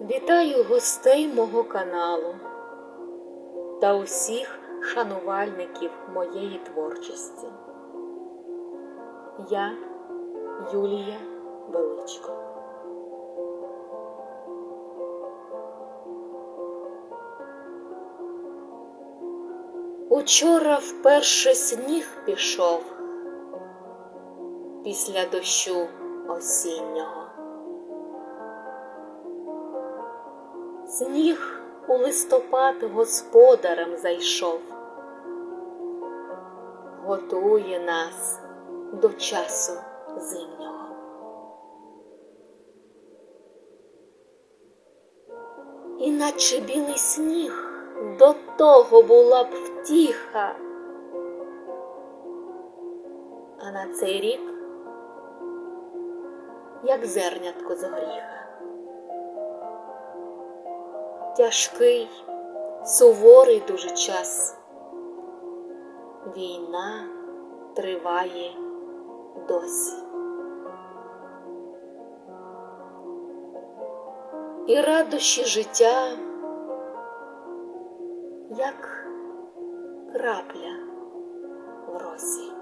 Вітаю гостей мого каналу та усіх шанувальників моєї творчості. Я Юлія Величко. Учора вперше сніг пішов після дощу осіннього. Сніг у листопад господарем зайшов, готує нас до часу зимнього. Іначе білий сніг до того була б втіха. А на цей рік, як зернятко з горіха. Тяжкий, суворий дуже час. Війна триває досі. І радощі життя, як крапля в росі.